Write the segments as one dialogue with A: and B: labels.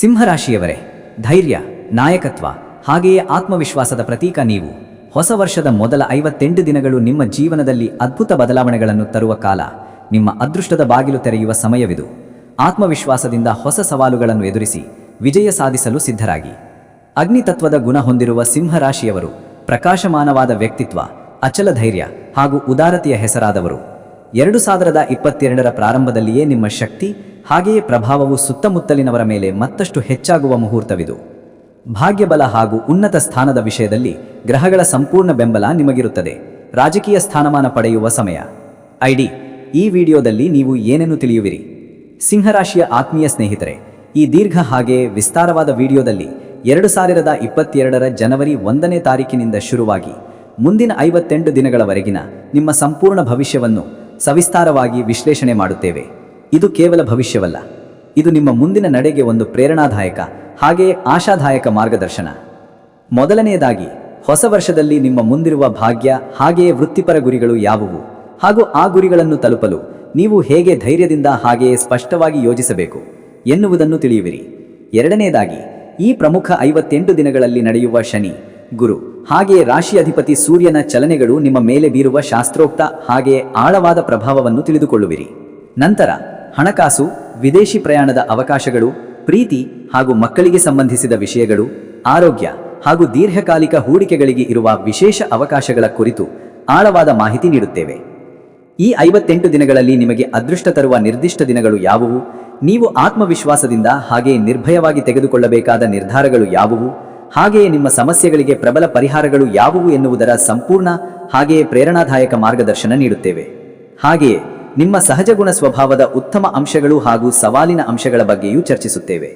A: ಸಿಂಹರಾಶಿಯವರೇ, ಧೈರ್ಯ, ನಾಯಕತ್ವ, ಹಾಗೆಯೇ ಆತ್ಮವಿಶ್ವಾಸದ ಪ್ರತೀಕ ನೀವು. ಹೊಸ ವರ್ಷದ ಮೊದಲ ಐವತ್ತೆಂಟು ದಿನಗಳು ನಿಮ್ಮ ಜೀವನದಲ್ಲಿ ಅದ್ಭುತ ಬದಲಾವಣೆಗಳನ್ನು ತರುವ ಕಾಲ. ನಿಮ್ಮ ಅದೃಷ್ಟದ ಬಾಗಿಲು ತೆರೆಯುವ ಸಮಯವಿದು. ಆತ್ಮವಿಶ್ವಾಸದಿಂದ ಹೊಸ ಸವಾಲುಗಳನ್ನು ಎದುರಿಸಿ, ವಿಜಯ ಸಾಧಿಸಲು ಸಿದ್ಧರಾಗಿ. ಅಗ್ನಿತತ್ವದ ಗುಣ ಹೊಂದಿರುವ ಸಿಂಹರಾಶಿಯವರು, ಪ್ರಕಾಶಮಾನವಾದ ವ್ಯಕ್ತಿತ್ವ, ಅಚಲ ಧೈರ್ಯ ಹಾಗೂ ಉದಾರತೆಯ ಹೆಸರಾದವರು. ಎರಡು ಸಾವಿರದ ಇಪ್ಪತ್ತೆರಡರ ಪ್ರಾರಂಭದಲ್ಲಿಯೇ ನಿಮ್ಮ ಶಕ್ತಿ ಹಾಗೆಯೇ ಪ್ರಭಾವವು ಸುತ್ತಮುತ್ತಲಿನವರ ಮೇಲೆ ಮತ್ತಷ್ಟು ಹೆಚ್ಚಾಗುವ ಮುಹೂರ್ತವಿದು. ಭಾಗ್ಯಬಲ ಹಾಗೂ ಉನ್ನತ ಸ್ಥಾನದ ವಿಷಯದಲ್ಲಿ ಗ್ರಹಗಳ ಸಂಪೂರ್ಣ ಬೆಂಬಲ ನಿಮಗಿರುತ್ತದೆ. ರಾಜಕೀಯ ಸ್ಥಾನಮಾನ ಪಡೆಯುವ ಸಮಯ. ಐಡಿ. ಈ ವಿಡಿಯೋದಲ್ಲಿ ನೀವು ಏನೇನು ತಿಳಿಯುವಿರಿ? ಸಿಂಹರಾಶಿಯ ಆತ್ಮೀಯ ಸ್ನೇಹಿತರೆ, ಈ ದೀರ್ಘ ಹಾಗೆ ವಿಸ್ತಾರವಾದ ವಿಡಿಯೋದಲ್ಲಿ ಎರಡು ಸಾವಿರದ ಇಪ್ಪತ್ತೆರಡರ ಜನವರಿ ಒಂದನೇ ತಾರೀಕಿನಿಂದ ಶುರುವಾಗಿ ಮುಂದಿನ ಐವತ್ತೆಂಟು ದಿನಗಳವರೆಗಿನ ನಿಮ್ಮ ಸಂಪೂರ್ಣ ಭವಿಷ್ಯವನ್ನು ಸವಿಸ್ತಾರವಾಗಿ ವಿಶ್ಲೇಷಣೆ ಮಾಡುತ್ತೇವೆ. ಇದು ಕೇವಲ ಭವಿಷ್ಯವಲ್ಲ. ಇದು ನಿಮ್ಮ ಮುಂದಿನ ನಡೆಗೆ ಒಂದು ಪ್ರೇರಣಾದಾಯಕ, ಹಾಗೆಯೇ ಆಶಾದಾಯಕ ಮಾರ್ಗದರ್ಶನ. ಮೊದಲನೆಯದಾಗಿ, ಹೊಸ ವರ್ಷದಲ್ಲಿ ನಿಮ್ಮ ಮುಂದಿರುವ ಭಾಗ್ಯ, ಹಾಗೆಯೇ ವೃತ್ತಿಪರ ಗುರಿಗಳು ಯಾವುವು? ಹಾಗೂ ಆ ಗುರಿಗಳನ್ನು ತಲುಪಲು ನೀವು ಹೇಗೆ ಧೈರ್ಯದಿಂದ ಹಾಗೆಯೇ ಸ್ಪಷ್ಟವಾಗಿ ಯೋಜಿಸಬೇಕು ಎನ್ನುವುದನ್ನು ತಿಳಿಯುವಿರಿ. ಎರಡನೆಯದಾಗಿ, ಈ ಪ್ರಮುಖ ಐವತ್ತೆಂಟು ದಿನಗಳಲ್ಲಿ ನಡೆಯುವ ಶನಿ, ಗುರು, ಹಾಗೆಯೇ ರಾಶಿ ಅಧಿಪತಿ ಸೂರ್ಯನ ಚಲನೆಗಳು ನಿಮ್ಮ ಮೇಲೆ ಬೀರುವ ಶಾಸ್ತ್ರೋಕ್ತ, ಹಾಗೆಯೇ ಆಳವಾದ ಪ್ರಭಾವವನ್ನು ತಿಳಿದುಕೊಳ್ಳುವಿರಿ. ನಂತರ ಹಣಕಾಸು, ವಿದೇಶಿ ಪ್ರಯಾಣದ ಅವಕಾಶಗಳು, ಪ್ರೀತಿ ಹಾಗೂ ಮಕ್ಕಳಿಗೆ ಸಂಬಂಧಿಸಿದ ವಿಷಯಗಳು, ಆರೋಗ್ಯ ಹಾಗೂ ದೀರ್ಘಕಾಲಿಕ ಹೂಡಿಕೆಗಳಿಗೆ ಇರುವ ವಿಶೇಷ ಅವಕಾಶಗಳ ಕುರಿತು ಆಳವಾದ ಮಾಹಿತಿ ನೀಡುತ್ತೇವೆ. ಈ ಐವತ್ತೆಂಟು ದಿನಗಳಲ್ಲಿ ನಿಮಗೆ ಅದೃಷ್ಟ ತರುವ ನಿರ್ದಿಷ್ಟ ದಿನಗಳು ಯಾವುವು? ನೀವು ಆತ್ಮವಿಶ್ವಾಸದಿಂದ ಹಾಗೆಯೇ ನಿರ್ಭಯವಾಗಿ ತೆಗೆದುಕೊಳ್ಳಬೇಕಾದ ನಿರ್ಧಾರಗಳು ಯಾವುವು? ಹಾಗೆಯೇ ನಿಮ್ಮ ಸಮಸ್ಯೆಗಳಿಗೆ ಪ್ರಬಲ ಪರಿಹಾರಗಳು ಯಾವುವು ಎನ್ನುವುದರ ಸಂಪೂರ್ಣ ಹಾಗೆಯೇ ಪ್ರೇರಣಾದಾಯಕ ಮಾರ್ಗದರ್ಶನ ನೀಡುತ್ತೇವೆ. ಹಾಗೆಯೇ ನಿಮ್ಮ ಸಹಜ ಗುಣ ಸ್ವಭಾವದ ಉತ್ತಮ ಅಂಶಗಳು ಹಾಗೂ ಸವಾಲಿನ ಅಂಶಗಳ ಬಗ್ಗೆಯೂ ಚರ್ಚಿಸುತ್ತೇವೆ.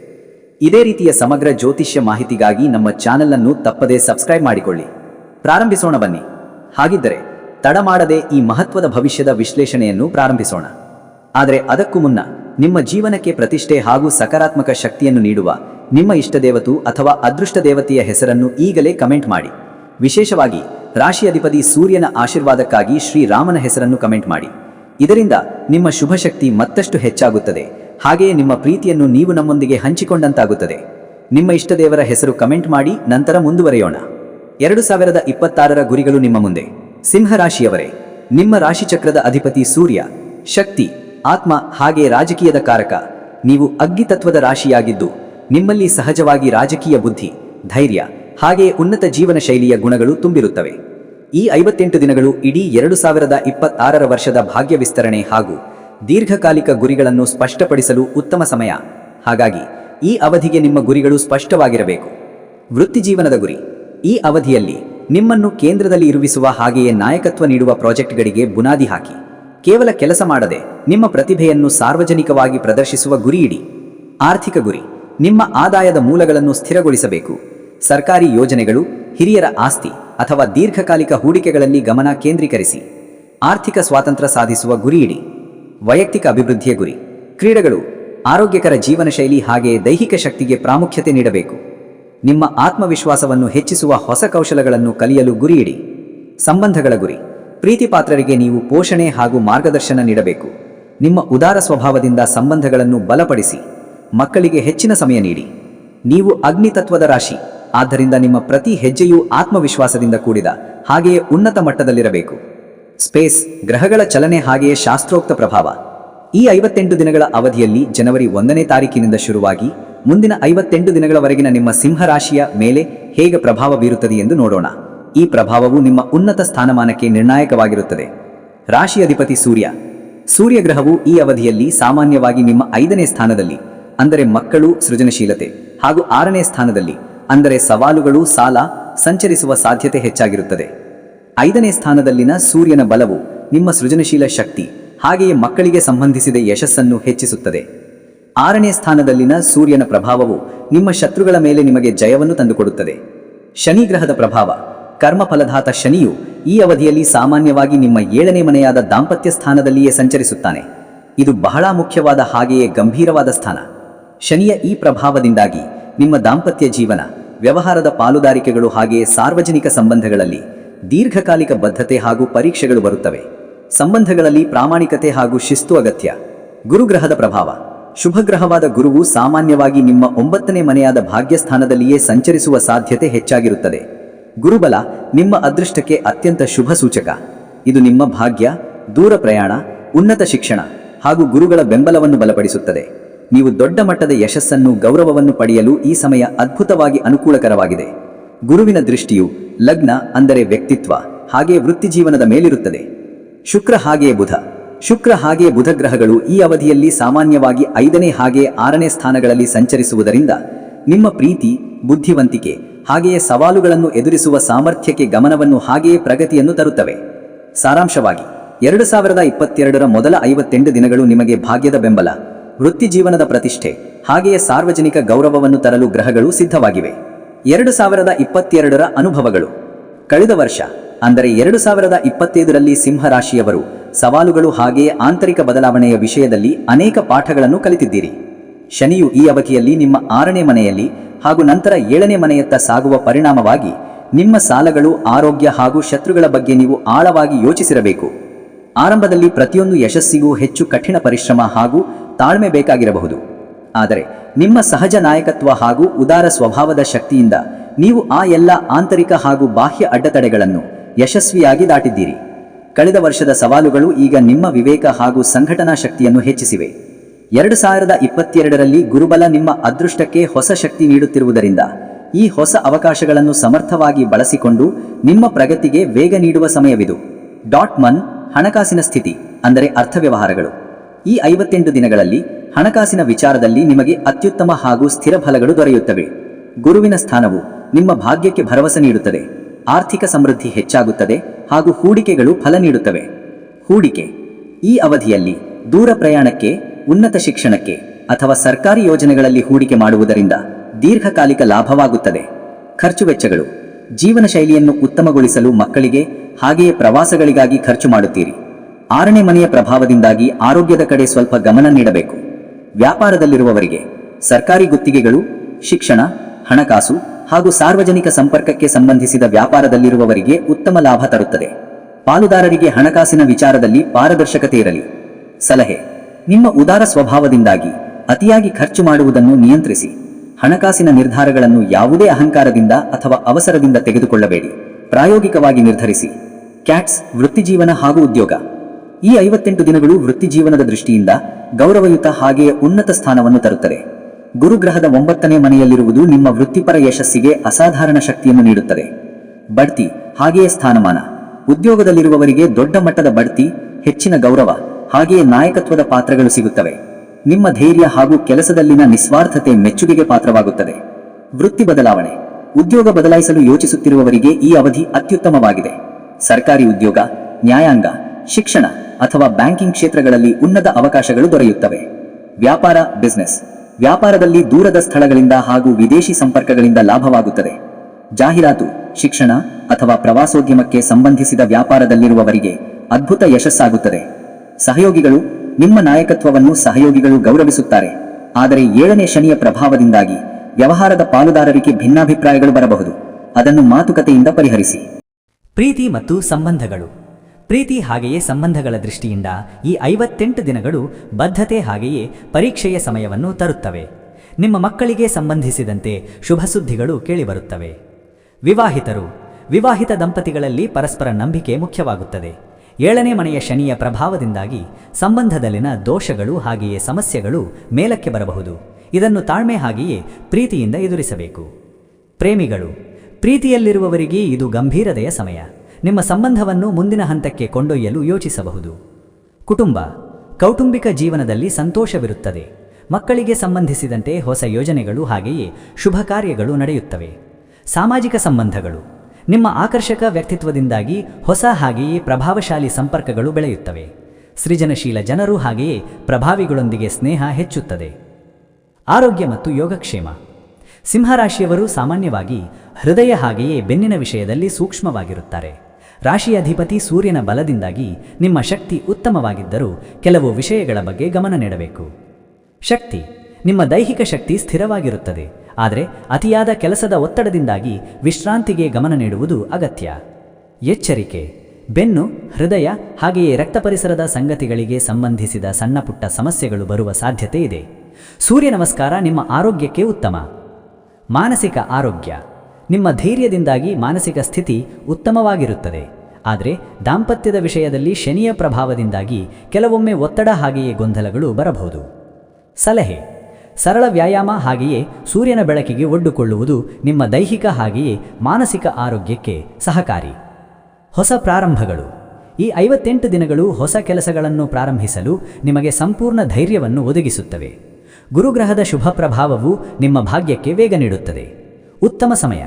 A: ಇದೇ ರೀತಿಯ ಸಮಗ್ರ ಜ್ಯೋತಿಷ್ಯ ಮಾಹಿತಿಗಾಗಿ ನಮ್ಮ ಚಾನೆಲ್ ಅನ್ನು ತಪ್ಪದೇ ಸಬ್ಸ್ಕ್ರೈಬ್ ಮಾಡಿಕೊಳ್ಳಿ. ಪ್ರಾರಂಭಿಸೋಣ ಬನ್ನಿ. ಹಾಗಿದ್ದರೆ, ತಡ ಮಾಡದೆ ಈ ಮಹತ್ವದ ಭವಿಷ್ಯದ ವಿಶ್ಲೇಷಣೆಯನ್ನು ಪ್ರಾರಂಭಿಸೋಣ. ಆದರೆ ಅದಕ್ಕೂ ಮುನ್ನ, ನಿಮ್ಮ ಜೀವನಕ್ಕೆ ಪ್ರತಿಷ್ಠೆ ಹಾಗೂ ಸಕಾರಾತ್ಮಕ ಶಕ್ತಿಯನ್ನು ನೀಡುವ ನಿಮ್ಮ ಇಷ್ಟದೇವತು ಅಥವಾ ಅದೃಷ್ಟ ದೇವತೆಯ ಹೆಸರನ್ನು ಈಗಲೇ ಕಮೆಂಟ್ ಮಾಡಿ. ವಿಶೇಷವಾಗಿ ರಾಶಿ ಅಧಿಪತಿ ಸೂರ್ಯನ ಆಶೀರ್ವಾದಕ್ಕಾಗಿ ಶ್ರೀರಾಮನ ಹೆಸರನ್ನು ಕಮೆಂಟ್ ಮಾಡಿ. ಇದರಿಂದ ನಿಮ್ಮ ಶುಭ ಶಕ್ತಿ ಮತ್ತಷ್ಟು ಹೆಚ್ಚಾಗುತ್ತದೆ. ಹಾಗೆಯೇ ನಿಮ್ಮ ಪ್ರೀತಿಯನ್ನು ನೀವು ನಮ್ಮೊಂದಿಗೆ ಹಂಚಿಕೊಂಡಂತಾಗುತ್ತದೆ. ನಿಮ್ಮ ಇಷ್ಟದೇವರ ಹೆಸರು ಕಮೆಂಟ್ ಮಾಡಿ, ನಂತರ ಮುಂದುವರೆಯೋಣ. ಎರಡು ಸಾವಿರದ ಇಪ್ಪತ್ತಾರರ ಗುರಿಗಳು ನಿಮ್ಮ ಮುಂದೆ. ಸಿಂಹರಾಶಿಯವರೇ, ನಿಮ್ಮ ರಾಶಿಚಕ್ರದ ಅಧಿಪತಿ ಸೂರ್ಯ, ಶಕ್ತಿ, ಆತ್ಮ ಹಾಗೆ ರಾಜಕೀಯದ ಕಾರಕ. ನೀವು ಅಗ್ನಿತತ್ವದ ರಾಶಿಯಾಗಿದ್ದು, ನಿಮ್ಮಲ್ಲಿ ಸಹಜವಾಗಿ ರಾಜಕೀಯ ಬುದ್ಧಿ, ಧೈರ್ಯ ಹಾಗೆಯೇ ಉನ್ನತ ಜೀವನ ಶೈಲಿಯ ಗುಣಗಳು ತುಂಬಿರುತ್ತವೆ. ಈ ಐವತ್ತೆಂಟು ದಿನಗಳು ಇಡೀ ಎರಡು ಸಾವಿರದ ಇಪ್ಪತ್ತಾರರ ವರ್ಷದ ಭಾಗ್ಯ ವಿಸ್ತರಣೆ ಹಾಗೂ ದೀರ್ಘಕಾಲಿಕ ಗುರಿಗಳನ್ನು ಸ್ಪಷ್ಟಪಡಿಸಲು ಉತ್ತಮ ಸಮಯ. ಹಾಗಾಗಿ, ಈ ಅವಧಿಗೆ ನಿಮ್ಮ ಗುರಿಗಳು ಸ್ಪಷ್ಟವಾಗಿರಬೇಕು. ವೃತ್ತಿ ಜೀವನದ ಗುರಿ. ಈ ಅವಧಿಯಲ್ಲಿ ನಿಮ್ಮನ್ನು ಕೇಂದ್ರದಲ್ಲಿ ಇರುವಿಸುವ ಹಾಗೆಯೇ ನಾಯಕತ್ವ ನೀಡುವ ಪ್ರಾಜೆಕ್ಟ್ಗಳಿಗೆ ಬುನಾದಿ ಹಾಕಿ. ಕೇವಲ ಕೆಲಸ ಮಾಡದೆ ನಿಮ್ಮ ಪ್ರತಿಭೆಯನ್ನು ಸಾರ್ವಜನಿಕವಾಗಿ ಪ್ರದರ್ಶಿಸುವ ಗುರಿ ಇಡಿ. ಆರ್ಥಿಕ ಗುರಿ. ನಿಮ್ಮ ಆದಾಯದ ಮೂಲಗಳನ್ನು ಸ್ಥಿರಗೊಳಿಸಬೇಕು. ಸರ್ಕಾರಿ ಯೋಜನೆಗಳು, ಹಿರಿಯರ ಆಸ್ತಿ ಅಥವಾ ದೀರ್ಘಕಾಲಿಕ ಹೂಡಿಕೆಗಳಲ್ಲಿ ಗಮನ ಕೇಂದ್ರೀಕರಿಸಿ. ಆರ್ಥಿಕ ಸ್ವಾತಂತ್ರ್ಯ ಸಾಧಿಸುವ ಗುರಿ ಇಡಿ. ವೈಯಕ್ತಿಕ ಅಭಿವೃದ್ಧಿಯ ಗುರಿ. ಕ್ರೀಡೆಗಳು ಆರೋಗ್ಯಕರ ಜೀವನ ಶೈಲಿ ಹಾಗೆಯೇ ದೈಹಿಕ ಶಕ್ತಿಗೆ ಪ್ರಾಮುಖ್ಯತೆ ನೀಡಬೇಕು. ನಿಮ್ಮ ಆತ್ಮವಿಶ್ವಾಸವನ್ನು ಹೆಚ್ಚಿಸುವ ಹೊಸ ಕೌಶಲಗಳನ್ನು ಕಲಿಯಲು ಗುರಿಯಿಡಿ ಸಂಬಂಧಗಳ ಗುರಿ. ಪ್ರೀತಿ ಪಾತ್ರರಿಗೆ ನೀವು ಪೋಷಣೆ ಹಾಗೂ ಮಾರ್ಗದರ್ಶನ ನೀಡಬೇಕು. ನಿಮ್ಮ ಉದಾರ ಸ್ವಭಾವದಿಂದ ಸಂಬಂಧಗಳನ್ನು ಬಲಪಡಿಸಿ. ಮಕ್ಕಳಿಗೆ ಹೆಚ್ಚಿನ ಸಮಯ ನೀಡಿ. ನೀವು ಅಗ್ನಿತತ್ವದ ರಾಶಿ. ಆದ್ದರಿಂದ ನಿಮ್ಮ ಪ್ರತಿ ಹೆಜ್ಜೆಯೂ ಆತ್ಮವಿಶ್ವಾಸದಿಂದ ಕೂಡಿದ, ಹಾಗೆಯೇ ಉನ್ನತ ಮಟ್ಟದಲ್ಲಿರಬೇಕು. ಸ್ಪೇಸ್, ಗ್ರಹಗಳ ಚಲನೆ ಹಾಗೆಯೇ ಶಾಸ್ತ್ರೋಕ್ತ ಪ್ರಭಾವ. ಈ ಐವತ್ತೆಂಟು ದಿನಗಳ ಅವಧಿಯಲ್ಲಿ ಜನವರಿ ಒಂದನೇ ತಾರೀಕಿನಿಂದ ಶುರುವಾಗಿ, ಮುಂದಿನ ಐವತ್ತೆಂಟು ದಿನಗಳವರೆಗಿನ ನಿಮ್ಮ ಸಿಂಹರಾಶಿಯ ಮೇಲೆ ಹೇಗೆ ಪ್ರಭಾವ ಬೀರುತ್ತದೆ ಎಂದು ನೋಡೋಣ. ಈ ಪ್ರಭಾವವು ನಿಮ್ಮ ಉನ್ನತ ಸ್ಥಾನಮಾನಕ್ಕೆ ನಿರ್ಣಾಯಕವಾಗಿರುತ್ತದೆ. ರಾಶಿ ಅಧಿಪತಿ ಸೂರ್ಯ. ಸೂರ್ಯಗ್ರಹವು ಈ ಅವಧಿಯಲ್ಲಿ ಸಾಮಾನ್ಯವಾಗಿ ನಿಮ್ಮ ಐದನೇ ಸ್ಥಾನದಲ್ಲಿ, ಅಂದರೆ ಮಕ್ಕಳು ಸೃಜನಶೀಲತೆ, ಹಾಗೂ ಆರನೇ ಸ್ಥಾನದಲ್ಲಿ ಅಂದರೆ ಸವಾಲುಗಳು ಸಾಲ ಸಂಚರಿಸುವ ಸಾಧ್ಯತೆ ಹೆಚ್ಚಾಗಿರುತ್ತದೆ. ಐದನೇ ಸ್ಥಾನದಲ್ಲಿನ ಸೂರ್ಯನ ಬಲವು ನಿಮ್ಮ ಸೃಜನಶೀಲ ಶಕ್ತಿ, ಹಾಗೆಯೇ ಮಕ್ಕಳಿಗೆ ಸಂಬಂಧಿಸಿದ ಯಶಸ್ಸನ್ನು ಹೆಚ್ಚಿಸುತ್ತದೆ. ಆರನೇ ಸ್ಥಾನದಲ್ಲಿನ ಸೂರ್ಯನ ಪ್ರಭಾವವು ನಿಮ್ಮ ಶತ್ರುಗಳ ಮೇಲೆ ನಿಮಗೆ ಜಯವನ್ನು ತಂದುಕೊಡುತ್ತದೆ. ಶನಿ ಗ್ರಹದ ಪ್ರಭಾವ, ಕರ್ಮಫಲದಾತ ಶನಿಯು ಈ ಅವಧಿಯಲ್ಲಿ ಸಾಮಾನ್ಯವಾಗಿ ನಿಮ್ಮ ಏಳನೇ ಮನೆಯಾದ ದಾಂಪತ್ಯ ಸ್ಥಾನದಲ್ಲಿಯೇ ಸಂಚರಿಸುತ್ತಾನೆ. ಇದು ಬಹಳ ಮುಖ್ಯವಾದ ಹಾಗೆಯೇ ಗಂಭೀರವಾದ ಸ್ಥಾನ. ಶನಿಯ ಈ ಪ್ರಭಾವದಿಂದಾಗಿ ನಿಮ್ಮ ದಾಂಪತ್ಯ ಜೀವನ ವ್ಯವಹಾರದ ಪಾಲುದಾರಿಕೆಗಳು ಹಾಗೆಯೇ ಸಾರ್ವಜನಿಕ ಸಂಬಂಧಗಳಲ್ಲಿ ದೀರ್ಘಕಾಲಿಕ ಬದ್ಧತೆ ಹಾಗೂ ಪರೀಕ್ಷೆಗಳು ಬರುತ್ತವೆ. ಸಂಬಂಧಗಳಲ್ಲಿ ಪ್ರಾಮಾಣಿಕತೆ ಹಾಗೂ ಶಿಸ್ತು ಅಗತ್ಯ. ಗುರುಗ್ರಹದ ಪ್ರಭಾವ. ಶುಭಗ್ರಹವಾದ ಗುರುವು ಸಾಮಾನ್ಯವಾಗಿ ನಿಮ್ಮ ಒಂಬತ್ತನೇ ಮನೆಯಾದ ಭಾಗ್ಯಸ್ಥಾನದಲ್ಲಿಯೇ ಸಂಚರಿಸುವ ಸಾಧ್ಯತೆ ಹೆಚ್ಚಾಗಿರುತ್ತದೆ. ಗುರುಬಲ ನಿಮ್ಮ ಅದೃಷ್ಟಕ್ಕೆ ಅತ್ಯಂತ ಶುಭ ಸೂಚಕ. ಇದು ನಿಮ್ಮ ಭಾಗ್ಯ, ದೂರ ಪ್ರಯಾಣ, ಉನ್ನತ ಶಿಕ್ಷಣ ಹಾಗೂ ಗುರುಗಳ ಬೆಂಬಲವನ್ನು ಬಲಪಡಿಸುತ್ತದೆ. ನೀವು ದೊಡ್ಡ ಮಟ್ಟದ ಯಶಸ್ಸನ್ನು, ಗೌರವವನ್ನು ಪಡೆಯಲು ಈ ಸಮಯ ಅದ್ಭುತವಾಗಿ ಅನುಕೂಲಕರವಾಗಿದೆ. ಗುರುವಿನ ದೃಷ್ಟಿಯು ಲಗ್ನ ಅಂದರೆ ವ್ಯಕ್ತಿತ್ವ ಹಾಗೆಯೇ ವೃತ್ತಿಜೀವನದ ಮೇಲಿರುತ್ತದೆ. ಶುಕ್ರ ಹಾಗೆಯೇ ಬುಧ. ಶುಕ್ರ ಹಾಗೆಯೇ ಬುಧ ಗ್ರಹಗಳು ಈ ಅವಧಿಯಲ್ಲಿ ಸಾಮಾನ್ಯವಾಗಿ ಐದನೇ ಹಾಗೆ ಆರನೇ ಸ್ಥಾನಗಳಲ್ಲಿ ಸಂಚರಿಸುವುದರಿಂದ ನಿಮ್ಮ ಪ್ರೀತಿ, ಬುದ್ಧಿವಂತಿಕೆ, ಹಾಗೆಯೇ ಸವಾಲುಗಳನ್ನು ಎದುರಿಸುವ ಸಾಮರ್ಥ್ಯಕ್ಕೆ ಗಮನವನ್ನು ಹಾಗೆಯೇ ಪ್ರಗತಿಯನ್ನು ತರುತ್ತವೆ. ಸಾರಾಂಶವಾಗಿ, ಎರಡು ಸಾವಿರದ ಇಪ್ಪತ್ತೆರಡರ ಮೊದಲ ಐವತ್ತೆಂಟು ದಿನಗಳು ನಿಮಗೆ ಭಾಗ್ಯದ ಬೆಂಬಲ. ವೃತ್ತಿಜೀವನದ ಪ್ರತಿಷ್ಠೆ, ಹಾಗೆಯೇ ಸಾರ್ವಜನಿಕ ಗೌರವವನ್ನು ತರಲು ಗ್ರಹಗಳು ಸಿದ್ಧವಾಗಿವೆ. ಎರಡು ಸಾವಿರದ ಇಪ್ಪತ್ತೆರಡರ ಅನುಭವಗಳು. ಕಳೆದ ವರ್ಷ, ಅಂದರೆ ಎರಡು ಸಾವಿರದ ಇಪ್ಪತ್ತೈದರಲ್ಲಿ ಸಿಂಹರಾಶಿಯವರು, ಸವಾಲುಗಳು ಹಾಗೆಯೇ ಆಂತರಿಕ ಬದಲಾವಣೆಯ ವಿಷಯದಲ್ಲಿ ಅನೇಕ ಪಾಠಗಳನ್ನು ಕಲಿತಿದ್ದೀರಿ. ಶನಿಯು ಈ ಅವಧಿಯಲ್ಲಿ ನಿಮ್ಮ ಆರನೇ ಮನೆಯಲ್ಲಿ ಹಾಗೂ ನಂತರ ಏಳನೇ ಮನೆಯತ್ತ ಸಾಗುವ ಪರಿಣಾಮವಾಗಿ ನಿಮ್ಮ ಸಾಲಗಳು, ಆರೋಗ್ಯ ಹಾಗೂ ಶತ್ರುಗಳ ಬಗ್ಗೆ ನೀವು ಆಳವಾಗಿ ಯೋಚಿಸಿರಬೇಕು. ಆರಂಭದಲ್ಲಿ ಪ್ರತಿಯೊಂದು ಯಶಸ್ಸಿಗೂ ಹೆಚ್ಚು ಕಠಿಣ ಪರಿಶ್ರಮ ಹಾಗೂ ತಾಳ್ಮೆ ಬೇಕಾಗಿರಬಹುದು. ಆದರೆ ನಿಮ್ಮ ಸಹಜ ನಾಯಕತ್ವ ಹಾಗೂ ಉದಾರ ಸ್ವಭಾವದ ಶಕ್ತಿಯಿಂದ ನೀವು ಆ ಎಲ್ಲ ಆಂತರಿಕ ಹಾಗೂ ಬಾಹ್ಯ ಅಡ್ಡತಡೆಗಳನ್ನು ಯಶಸ್ವಿಯಾಗಿ ದಾಟಿದ್ದೀರಿ. ಕಳೆದ ವರ್ಷದ ಸವಾಲುಗಳು ಈಗ ನಿಮ್ಮ ವಿವೇಕ ಹಾಗೂ ಸಂಘಟನಾ ಶಕ್ತಿಯನ್ನು ಹೆಚ್ಚಿಸಿವೆ. ಎರಡು ಸಾವಿರದ ಇಪ್ಪತ್ತೆರಡರಲ್ಲಿ ಗುರುಬಲ ನಿಮ್ಮ ಅದೃಷ್ಟಕ್ಕೆ ಹೊಸ ಶಕ್ತಿ ನೀಡುತ್ತಿರುವುದರಿಂದ ಈ ಹೊಸ ಅವಕಾಶಗಳನ್ನು ಸಮರ್ಥವಾಗಿ ಬಳಸಿಕೊಂಡು ನಿಮ್ಮ ಪ್ರಗತಿಗೆ ವೇಗ ನೀಡುವ ಸಮಯವಿದು. ಡಾಟ್ ಮನ್ ಹಣಕಾಸಿನ ಸ್ಥಿತಿ, ಅಂದರೆ ಅರ್ಥವ್ಯವಹಾರಗಳು. ಈ ಐವತ್ತೆಂಟು ದಿನಗಳಲ್ಲಿ ಹಣಕಾಸಿನ ವಿಚಾರದಲ್ಲಿ ನಿಮಗೆ ಅತ್ಯುತ್ತಮ ಹಾಗೂ ಸ್ಥಿರ ಫಲಗಳು ದೊರೆಯುತ್ತವೆ. ಗುರುವಿನ ಸ್ಥಾನವು ನಿಮ್ಮ ಭಾಗ್ಯಕ್ಕೆ ಭರವಸೆ ನೀಡುತ್ತದೆ. ಆರ್ಥಿಕ ಸಮೃದ್ಧಿ ಹೆಚ್ಚಾಗುತ್ತದೆ ಹಾಗೂ ಹೂಡಿಕೆಗಳು ಫಲ ನೀಡುತ್ತವೆ. ಹೂಡಿಕೆ. ಈ ಅವಧಿಯಲ್ಲಿ ದೂರ ಪ್ರಯಾಣಕ್ಕೆ, ಉನ್ನತ ಶಿಕ್ಷಣಕ್ಕೆ ಅಥವಾ ಸರ್ಕಾರಿ ಯೋಜನೆಗಳಲ್ಲಿ ಹೂಡಿಕೆ ಮಾಡುವುದರಿಂದ ದೀರ್ಘಕಾಲಿಕ ಲಾಭವಾಗುತ್ತದೆ. ಖರ್ಚು ವೆಚ್ಚಗಳು. ಜೀವನ ಶೈಲಿಯನ್ನು ಉತ್ತಮಗೊಳಿಸಲು ಮಕ್ಕಳಿಗೆ ಹಾಗೆಯೇ ಪ್ರವಾಸಗಳಿಗಾಗಿ ಖರ್ಚು ಮಾಡುತ್ತೀರಿ. ಆರನೇ ಮನೆಯ ಪ್ರಭಾವದಿಂದಾಗಿ ಆರೋಗ್ಯದ ಕಡೆ ಸ್ವಲ್ಪ ಗಮನ ನೀಡಬೇಕು. ವ್ಯಾಪಾರದಲ್ಲಿರುವವರಿಗೆ ಸರ್ಕಾರಿ ಗುತ್ತಿಗೆಗಳು, ಶಿಕ್ಷಣ, ಹಣಕಾಸು ಹಾಗೂ ಸಾರ್ವಜನಿಕ ಸಂಪರ್ಕಕ್ಕೆ ಸಂಬಂಧಿಸಿದ ವ್ಯಾಪಾರದಲ್ಲಿರುವವರಿಗೆ ಉತ್ತಮ ಲಾಭ ತರುತ್ತದೆ. ಪಾಲುದಾರರಿಗೆ ಹಣಕಾಸಿನ ವಿಚಾರದಲ್ಲಿ ಪಾರದರ್ಶಕತೆ ಇರಲಿ. ಸಲಹೆ, ನಿಮ್ಮ ಉದಾರ ಸ್ವಭಾವದಿಂದಾಗಿ ಅತಿಯಾಗಿ ಖರ್ಚು ಮಾಡುವುದನ್ನು ನಿಯಂತ್ರಿಸಿ. ಹಣಕಾಸಿನ ನಿರ್ಧಾರಗಳನ್ನು ಯಾವುದೇ ಅಹಂಕಾರದಿಂದ ಅಥವಾ ಅವಸರದಿಂದ ತೆಗೆದುಕೊಳ್ಳಬೇಡಿ. ಪ್ರಾಯೋಗಿಕವಾಗಿ ನಿರ್ಧರಿಸಿ. ಕ್ಯಾಟ್ಸ್ ವೃತ್ತಿಜೀವನ ಹಾಗೂ ಉದ್ಯೋಗ. ಈ ಐವತ್ತೆಂಟು ದಿನಗಳು ವೃತ್ತಿಜೀವನದ ದೃಷ್ಟಿಯಿಂದ ಗೌರವಯುತ ಹಾಗೆಯೇ ಉನ್ನತ ಸ್ಥಾನವನ್ನು ತರುತ್ತದೆ ಗುರುಗ್ರಹದ ಒಂಬತ್ತನೇ ಮನೆಯಲ್ಲಿರುವುದು ನಿಮ್ಮ ವೃತ್ತಿಪರ ಯಶಸ್ಸಿಗೆ ಅಸಾಧಾರಣ ಶಕ್ತಿಯನ್ನು ನೀಡುತ್ತದೆ. ಬಡ್ತಿ ಹಾಗೆಯೇ ಸ್ಥಾನಮಾನ. ಉದ್ಯೋಗದಲ್ಲಿರುವವರಿಗೆ ದೊಡ್ಡ ಮಟ್ಟದ ಬಡ್ತಿ, ಹೆಚ್ಚಿನ ಗೌರವ, ಹಾಗೆಯೇ ನಾಯಕತ್ವದ ಪಾತ್ರಗಳು ಸಿಗುತ್ತವೆ. ನಿಮ್ಮ ಧೈರ್ಯ ಹಾಗೂ ಕೆಲಸದಲ್ಲಿನ ನಿಸ್ವಾರ್ಥತೆ ಮೆಚ್ಚುಗೆಗೆ ಪಾತ್ರವಾಗುತ್ತದೆ. ವೃತ್ತಿ ಬದಲಾವಣೆ. ಉದ್ಯೋಗ ಬದಲಾಯಿಸಲು ಯೋಚಿಸುತ್ತಿರುವವರಿಗೆ ಈ ಅವಧಿ ಅತ್ಯುತ್ತಮವಾಗಿದೆ. ಸರ್ಕಾರಿ ಉದ್ಯೋಗ, ನ್ಯಾಯಾಂಗ ಶಿಕ್ಷಣ ಅಥವಾ ಬ್ಯಾಂಕಿಂಗ್ ಕ್ಷೇತ್ರಗಳಲ್ಲಿ ಉನ್ನತ ಅವಕಾಶಗಳು ದೊರೆಯುತ್ತವೆ. ವ್ಯಾಪಾರ, ಬಿಸ್ನೆಸ್. ವ್ಯಾಪಾರದಲ್ಲಿ ದೂರದ ಸ್ಥಳಗಳಿಂದ ಹಾಗೂ ವಿದೇಶಿ ಸಂಪರ್ಕಗಳಿಂದ ಲಾಭವಾಗುತ್ತದೆ. ಜಾಹೀರಾತು, ಶಿಕ್ಷಣ ಅಥವಾ ಪ್ರವಾಸೋದ್ಯಮಕ್ಕೆ ಸಂಬಂಧಿಸಿದ ವ್ಯಾಪಾರದಲ್ಲಿರುವವರಿಗೆ ಅದ್ಭುತ ಯಶಸ್ಸಾಗುತ್ತದೆ. ಸಹಯೋಗಿಗಳು ನಿಮ್ಮ ನಾಯಕತ್ವವನ್ನು ಸಹಯೋಗಿಗಳು ಗೌರವಿಸುತ್ತಾರೆ. ಆದರೆ ಏಳನೇ ಶನಿಯ ಪ್ರಭಾವದಿಂದಾಗಿ ವ್ಯವಹಾರದ ಪಾಲುದಾರರಿಗೆ ಭಿನ್ನಾಭಿಪ್ರಾಯಗಳು ಬರಬಹುದು. ಅದನ್ನು ಮಾತುಕತೆಯಿಂದ ಪರಿಹರಿಸಿ.
B: ಪ್ರೀತಿ ಮತ್ತು ಸಂಬಂಧಗಳು. ಪ್ರೀತಿ ಹಾಗೆಯೇ ಸಂಬಂಧಗಳ ದೃಷ್ಟಿಯಿಂದ ಈ ಐವತ್ತೆಂಟು ದಿನಗಳು ಬದ್ಧತೆ ಹಾಗೆಯೇ ಪರೀಕ್ಷೆಯ ಸಮಯವನ್ನು ತರುತ್ತವೆ. ನಿಮ್ಮ ಮಕ್ಕಳಿಗೆ ಸಂಬಂಧಿಸಿದಂತೆ ಶುಭ ಸುದ್ದಿಗಳು ಕೇಳಿಬರುತ್ತವೆ. ವಿವಾಹಿತರು, ವಿವಾಹಿತ ದಂಪತಿಗಳಲ್ಲಿ ಪರಸ್ಪರ ನಂಬಿಕೆ ಮುಖ್ಯವಾಗುತ್ತದೆ. ಏಳನೇ ಮನೆಯ ಶನಿಯ ಪ್ರಭಾವದಿಂದಾಗಿ ಸಂಬಂಧದಲ್ಲಿನ ದೋಷಗಳು ಹಾಗೆಯೇ ಸಮಸ್ಯೆಗಳು ಮೇಲಕ್ಕೆ ಬರಬಹುದು. ಇದನ್ನು ತಾಳ್ಮೆ ಹಾಗೆಯೇ ಪ್ರೀತಿಯಿಂದ ಎದುರಿಸಬೇಕು. ಪ್ರೇಮಿಗಳು, ಪ್ರೀತಿಯಲ್ಲಿರುವವರಿಗೆ ಇದು ಗಂಭೀರತೆಯ ಸಮಯ. ನಿಮ್ಮ ಸಂಬಂಧವನ್ನು ಮುಂದಿನ ಹಂತಕ್ಕೆ ಕೊಂಡೊಯ್ಯಲು ಯೋಚಿಸಬಹುದು. ಕುಟುಂಬ. ಕೌಟುಂಬಿಕ ಜೀವನದಲ್ಲಿ ಸಂತೋಷವಿರುತ್ತದೆ. ಮಕ್ಕಳಿಗೆ ಸಂಬಂಧಿಸಿದಂತೆ ಹೊಸ ಯೋಜನೆಗಳು ಹಾಗೆಯೇ ಶುಭ ಕಾರ್ಯಗಳು ನಡೆಯುತ್ತವೆ. ಸಾಮಾಜಿಕ ಸಂಬಂಧಗಳು. ನಿಮ್ಮ ಆಕರ್ಷಕ ವ್ಯಕ್ತಿತ್ವದಿಂದಾಗಿ ಹೊಸ ಹಾಗೆಯೇ ಪ್ರಭಾವಶಾಲಿ ಸಂಪರ್ಕಗಳು ಬೆಳೆಯುತ್ತವೆ. ಸೃಜನಶೀಲ ಜನರು ಹಾಗೆಯೇ ಪ್ರಭಾವಿಗಳೊಂದಿಗೆ ಸ್ನೇಹ ಹೆಚ್ಚುತ್ತದೆ. ಆರೋಗ್ಯ ಮತ್ತು ಯೋಗಕ್ಷೇಮ. ಸಿಂಹರಾಶಿಯವರು ಸಾಮಾನ್ಯವಾಗಿ ಹೃದಯ ಹಾಗೆಯೇ ಬೆನ್ನಿನ ವಿಷಯದಲ್ಲಿ ಸೂಕ್ಷ್ಮವಾಗಿರುತ್ತಾರೆ. ರಾಶಿ ಅಧಿಪತಿ ಸೂರ್ಯನ ಬಲದಿಂದಾಗಿ ನಿಮ್ಮ ಶಕ್ತಿ ಉತ್ತಮವಾಗಿದ್ದರೂ ಕೆಲವು ವಿಷಯಗಳ ಬಗ್ಗೆ ಗಮನ ನೀಡಬೇಕು. ಶಕ್ತಿ. ನಿಮ್ಮ ದೈಹಿಕ ಶಕ್ತಿ ಸ್ಥಿರವಾಗಿರುತ್ತದೆ. ಆದರೆ ಅತಿಯಾದ ಕೆಲಸದ ಒತ್ತಡದಿಂದಾಗಿ ವಿಶ್ರಾಂತಿಗೆ ಗಮನ ನೀಡುವುದು ಅಗತ್ಯ. ಎಚ್ಚರಿಕೆ. ಬೆನ್ನು, ಹೃದಯ ಹಾಗೆಯೇ ರಕ್ತ ಪರಿಸರದ ಸಂಗತಿಗಳಿಗೆ ಸಂಬಂಧಿಸಿದ ಸಣ್ಣಪುಟ್ಟ ಸಮಸ್ಯೆಗಳು ಬರುವ ಸಾಧ್ಯತೆ ಇದೆ.
A: ಸೂರ್ಯ ನಮಸ್ಕಾರ ನಿಮ್ಮ ಆರೋಗ್ಯಕ್ಕೆ ಉತ್ತಮ. ಮಾನಸಿಕ ಆರೋಗ್ಯ. ನಿಮ್ಮ ಧೈರ್ಯದಿಂದಾಗಿ ಮಾನಸಿಕ ಸ್ಥಿತಿ ಉತ್ತಮವಾಗಿರುತ್ತದೆ. ಆದರೆ ದಾಂಪತ್ಯದ ವಿಷಯದಲ್ಲಿ ಶನಿಯ ಪ್ರಭಾವದಿಂದಾಗಿ ಕೆಲವೊಮ್ಮೆ ಒತ್ತಡ ಹಾಗೆಯೇ ಗೊಂದಲಗಳು ಬರಬಹುದು. ಸಲಹೆ. ಸರಳ ವ್ಯಾಯಾಮ ಹಾಗೆಯೇ ಸೂರ್ಯನ ಬೆಳಕಿಗೆ ಒಡ್ಡುಕೊಳ್ಳುವುದು ನಿಮ್ಮ ದೈಹಿಕ ಹಾಗೆಯೇ ಮಾನಸಿಕ ಆರೋಗ್ಯಕ್ಕೆ ಸಹಕಾರಿ. ಹೊಸ ಪ್ರಾರಂಭಗಳು. ಈ ಐವತ್ತೆಂಟು ದಿನಗಳು ಹೊಸ ಕೆಲಸಗಳನ್ನು ಪ್ರಾರಂಭಿಸಲು ನಿಮಗೆ ಸಂಪೂರ್ಣ ಧೈರ್ಯವನ್ನು ಒದಗಿಸುತ್ತವೆ. ಗುರುಗ್ರಹದ ಶುಭ ಪ್ರಭಾವವು ನಿಮ್ಮ ಭಾಗ್ಯಕ್ಕೆ ವೇಗ ನೀಡುತ್ತದೆ. ಉತ್ತಮ ಸಮಯ.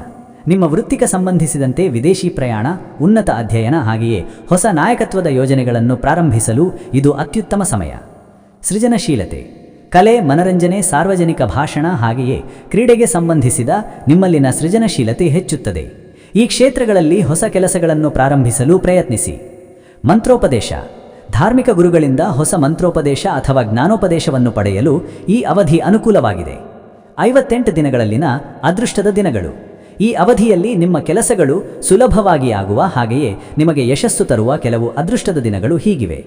A: ನಿಮ್ಮ ವೃತ್ತಿಗೆ ಸಂಬಂಧಿಸಿದಂತೆ ವಿದೇಶಿ ಪ್ರಯಾಣ, ಉನ್ನತ ಅಧ್ಯಯನ ಹಾಗೆಯೇ ಹೊಸ ನಾಯಕತ್ವದ ಯೋಜನೆಗಳನ್ನು ಪ್ರಾರಂಭಿಸಲು ಇದು ಅತ್ಯುತ್ತಮ ಸಮಯ. ಸೃಜನಶೀಲತೆ, ಕಲೆ, ಮನರಂಜನೆ, ಸಾರ್ವಜನಿಕ ಭಾಷಣ ಹಾಗೆಯೇ ಕ್ರೀಡೆಗೆ ಸಂಬಂಧಿಸಿದ ನಿಮ್ಮಲ್ಲಿನ ಸೃಜನಶೀಲತೆ ಹೆಚ್ಚುತ್ತದೆ. ಈ ಕ್ಷೇತ್ರಗಳಲ್ಲಿ ಹೊಸ ಕೆಲಸಗಳನ್ನು ಪ್ರಾರಂಭಿಸಲು ಪ್ರಯತ್ನಿಸಿ. ಮಂತ್ರೋಪದೇಶ, ಧಾರ್ಮಿಕ ಗುರುಗಳಿಂದ ಹೊಸ ಮಂತ್ರೋಪದೇಶ ಅಥವಾ ಜ್ಞಾನೋಪದೇಶವನ್ನು ಪಡೆಯಲು ಈ ಅವಧಿ ಅನುಕೂಲವಾಗಿದೆ. ಐವತ್ತೆಂಟು ದಿನಗಳಲ್ಲಿನ ಅದೃಷ್ಟದ ದಿನಗಳು. ಈ ಅವಧಿಯಲ್ಲಿ ನಿಮ್ಮ ಕೆಲಸಗಳು ಸುಲಭವಾಗಿ ಆಗುವ ಹಾಗೆಯೇ ನಿಮಗೆ ಯಶಸ್ಸು ತರುವ ಕೆಲವು ಅದೃಷ್ಟದ ದಿನಗಳು ಹೀಗಿವೆ.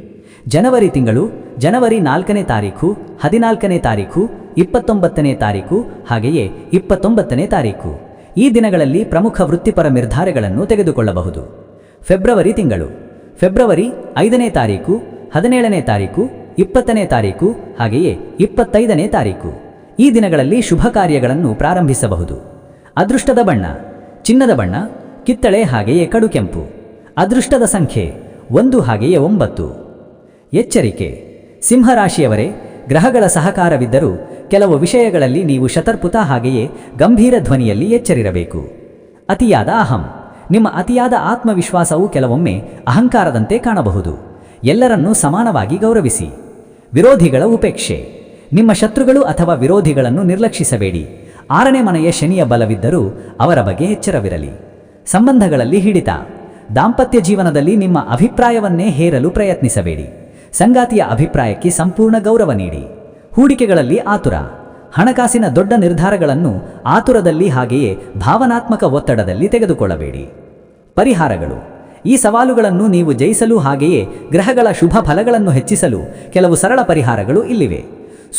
A: ಜನವರಿ ತಿಂಗಳು, ಜನವರಿ ನಾಲ್ಕನೇ ತಾರೀಖು ಹದಿನಾಲ್ಕನೇ ತಾರೀಖು ಇಪ್ಪತ್ತೊಂಬತ್ತನೇ ತಾರೀಕು, ಹಾಗೆಯೇ ಇಪ್ಪತ್ತೊಂಬತ್ತನೇ ತಾರೀಕು. ಈ ದಿನಗಳಲ್ಲಿ ಪ್ರಮುಖ ವೃತ್ತಿಪರ ನಿರ್ಧಾರಗಳನ್ನು ತೆಗೆದುಕೊಳ್ಳಬಹುದು. ಫೆಬ್ರವರಿ ತಿಂಗಳು, ಫೆಬ್ರವರಿ ಐದನೇ ತಾರೀಕು, ಹದಿನೇಳನೇ ತಾರೀಕು, ಇಪ್ಪತ್ತನೇ ತಾರೀಕು, ಹಾಗೆಯೇ ಇಪ್ಪತ್ತೈದನೇ ತಾರೀಕು. ಈ ದಿನಗಳಲ್ಲಿ ಶುಭ ಕಾರ್ಯಗಳನ್ನು ಪ್ರಾರಂಭಿಸಬಹುದು. ಅದೃಷ್ಟದ ಬಣ್ಣ, ಚಿನ್ನದ ಬಣ್ಣ, ಕಿತ್ತಳೆ ಹಾಗೆಯೇ ಕಡು ಕೆಂಪು, ಅದೃಷ್ಟದ ಸಂಖ್ಯೆ ಒಂದು ಹಾಗೆಯೇ ಒಂಬತ್ತು. ಎಚ್ಚರಿಕೆ, ಸಿಂಹರಾಶಿಯವರೇ, ಗ್ರಹಗಳ ಸಹಕಾರವಿದ್ದರೂ ಕೆಲವು ವಿಷಯಗಳಲ್ಲಿ ನೀವು ಶತರ್ಪುತ ಹಾಗೆಯೇ ಗಂಭೀರ ಧ್ವನಿಯಲ್ಲಿ ಎಚ್ಚರಿರಬೇಕು. ಅತಿಯಾದ ಅಹಂ, ನಿಮ್ಮ ಅತಿಯಾದ ಆತ್ಮವಿಶ್ವಾಸವು ಕೆಲವೊಮ್ಮೆ ಅಹಂಕಾರದಂತೆ ಕಾಣಬಹುದು. ಎಲ್ಲರನ್ನೂ ಸಮಾನವಾಗಿ ಗೌರವಿಸಿ. ವಿರೋಧಿಗಳ ಉಪೇಕ್ಷೆ, ನಿಮ್ಮ ಶತ್ರುಗಳು ಅಥವಾ ವಿರೋಧಿಗಳನ್ನು ನಿರ್ಲಕ್ಷಿಸಬೇಡಿ. ಆರನೇ ಮನೆಯ ಶನಿಯ ಬಲವಿದ್ದರೂ ಅವರ ಬಗ್ಗೆ ಎಚ್ಚರವಿರಲಿ. ಸಂಬಂಧಗಳಲ್ಲಿ ಹಿಡಿತ. ದಾಂಪತ್ಯ ಜೀವನದಲ್ಲಿ ನಿಮ್ಮ ಅಭಿಪ್ರಾಯವನ್ನೇ ಹೇರಲು ಪ್ರಯತ್ನಿಸಬೇಡಿ. ಸಂಗಾತಿಯ ಅಭಿಪ್ರಾಯಕ್ಕೆ ಸಂಪೂರ್ಣ ಗೌರವ ನೀಡಿ. ಹೂಡಿಕೆಗಳಲ್ಲಿ ಆತುರ. ಹಣಕಾಸಿನ ದೊಡ್ಡ ನಿರ್ಧಾರಗಳನ್ನು ಆತುರದಲ್ಲಿ ಹಾಗೆಯೇ ಭಾವನಾತ್ಮಕ ಒತ್ತಡದಲ್ಲಿ ತೆಗೆದುಕೊಳ್ಳಬೇಡಿ. ಪರಿಹಾರಗಳು. ಈ ಸವಾಲುಗಳನ್ನು ನೀವು ಜಯಿಸಲು ಹಾಗೆಯೇ ಗ್ರಹಗಳ ಶುಭ ಫಲಗಳನ್ನು ಹೆಚ್ಚಿಸಲು ಕೆಲವು ಸರಳ ಪರಿಹಾರಗಳು ಇಲ್ಲಿವೆ.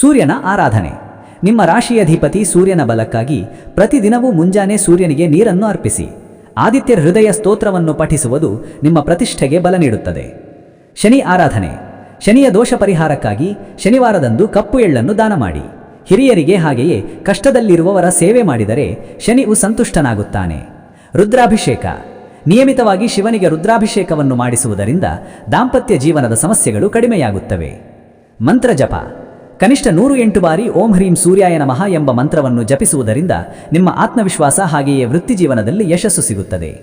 A: ಸೂರ್ಯನ ಆರಾಧನೆ. ನಿಮ್ಮ ರಾಶಿಯಧಿಪತಿ ಸೂರ್ಯನ ಬಲಕ್ಕಾಗಿ ಪ್ರತಿದಿನವೂ ಮುಂಜಾನೆ ಸೂರ್ಯನಿಗೆ ನೀರನ್ನು ಅರ್ಪಿಸಿ. ಆದಿತ್ಯ ಹೃದಯ ಸ್ತೋತ್ರವನ್ನು ಪಠಿಸುವುದು ನಿಮ್ಮ ಪ್ರತಿಷ್ಠೆಗೆ ಬಲ ನೀಡುತ್ತದೆ. ಶನಿ ಆರಾಧನೆ. ಶನಿಯ ದೋಷ ಪರಿಹಾರಕ್ಕಾಗಿ ಶನಿವಾರದಂದು ಕಪ್ಪು ಎಳ್ಳನ್ನು ದಾನ ಮಾಡಿ. ಹಿರಿಯರಿಗೆ ಹಾಗೆಯೇ ಕಷ್ಟದಲ್ಲಿರುವವರ ಸೇವೆ ಮಾಡಿದರೆ ಶನಿಯು ಸಂತುಷ್ಟನಾಗುತ್ತಾನೆ. ರುದ್ರಾಭಿಷೇಕ. ನಿಯಮಿತವಾಗಿ ಶಿವನಿಗೆ ರುದ್ರಾಭಿಷೇಕವನ್ನು ಮಾಡಿಸುವುದರಿಂದ ದಾಂಪತ್ಯ ಜೀವನದ ಸಮಸ್ಯೆಗಳು ಕಡಿಮೆಯಾಗುತ್ತವೆ. ಮಂತ್ರ ಜಪ ಕನಿಷ್ಠ ನೂರು ಎಂಟು ಬಾರಿ ಓಂ ಹ್ರೀಂ ಸೂರ್ಯಾಯ ನಮಃ ಎಂಬ ಮಂತ್ರವನ್ನು ಜಪಿಸುವುದರಿಂದ ನಿಮ್ಮ ಆತ್ಮವಿಶ್ವಾಸ ಹಾಗೆಯೇ ವೃತ್ತಿ ಜೀವನದಲ್ಲಿ ಯಶಸ್ಸು ಸಿಗುತ್ತದೆ.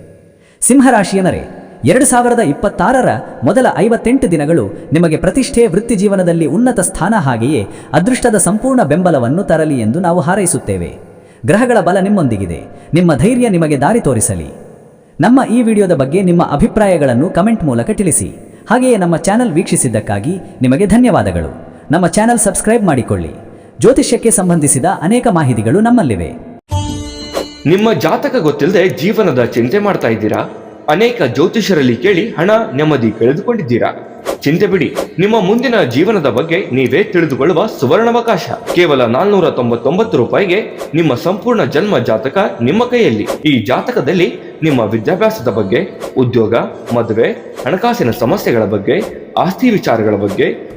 A: ಸಿಂಹರಾಶಿಯನರೇ ಎರಡು ಸಾವಿರದ ಇಪ್ಪತ್ತಾರರ ಮೊದಲ ಐವತ್ತೆಂಟು ದಿನಗಳು ನಿಮಗೆ ಪ್ರತಿಷ್ಠೆ ವೃತ್ತಿ ಜೀವನದಲ್ಲಿ ಉನ್ನತ ಸ್ಥಾನ ಹಾಗೆಯೇ ಅದೃಷ್ಟದ ಸಂಪೂರ್ಣ ಬೆಂಬಲವನ್ನು ತರಲಿ ಎಂದು ನಾವು ಹಾರೈಸುತ್ತೇವೆ. ಗ್ರಹಗಳ ಬಲ ನಿಮ್ಮೊಂದಿಗಿದೆ. ನಿಮ್ಮ ಧೈರ್ಯ ನಿಮಗೆ ದಾರಿ ತೋರಿಸಲಿ. ನಮ್ಮ ಈ ವಿಡಿಯೋದ ಬಗ್ಗೆ ನಿಮ್ಮ ಅಭಿಪ್ರಾಯಗಳನ್ನು ಕಮೆಂಟ್ ಮೂಲಕ ತಿಳಿಸಿ. ಹಾಗೆಯೇ ನಮ್ಮ ಚಾನೆಲ್ ವೀಕ್ಷಿಸಿದ್ದಕ್ಕಾಗಿ ನಿಮಗೆ ಧನ್ಯವಾದಗಳು. ನಮ್ಮ ಚಾನೆಲ್ ಸಬ್ಸ್ಕ್ರೈಬ್ ಮಾಡಿಕೊಳ್ಳಿ. ಜ್ಯೋತಿಷ್ಯಕ್ಕೆ ಸಂಬಂಧಿಸಿದ ಅನೇಕ ಮಾಹಿತಿಗಳು ನಮ್ಮಲ್ಲಿವೆ.
C: ನಿಮ್ಮ ಜಾತಕ ಗೊತ್ತಿಲ್ಲದೆ ಜೀವನದ ಚಿಂತೆ ಮಾಡ್ತಾ ಇದ್ದೀರಾ? ಅನೇಕ ಜ್ಯೋತಿಷರಲ್ಲಿ ಕೇಳಿ ಹಣ, ನೆಮ್ಮದಿ ಕಳೆದುಕೊಂಡಿದ್ದೀರಾ? ಚಿಂತೆ ಬಿಡಿ, ನಿಮ್ಮ ಮುಂದಿನ ಜೀವನದ ಬಗ್ಗೆ ನೀವೇ ತಿಳಿದುಕೊಳ್ಳುವ ಸುವರ್ಣಾವಕಾಶ. ಕೇವಲ ನಾಲ್ನೂರ ತೊಂಬತ್ತೊಂಬತ್ತು ರೂಪಾಯಿಗೆ ನಿಮ್ಮ ಸಂಪೂರ್ಣ ಜನ್ಮ ಜಾತಕ ನಿಮ್ಮ ಕೈಯಲ್ಲಿ. ಈ ಜಾತಕದಲ್ಲಿ ನಿಮ್ಮ ವಿದ್ಯಾಭ್ಯಾಸದ ಬಗ್ಗೆ, ಉದ್ಯೋಗ, ಮದುವೆ, ಹಣಕಾಸಿನ ಸಮಸ್ಯೆಗಳ ಬಗ್ಗೆ, ಆಸ್ತಿ ವಿಚಾರಗಳ ಬಗ್ಗೆ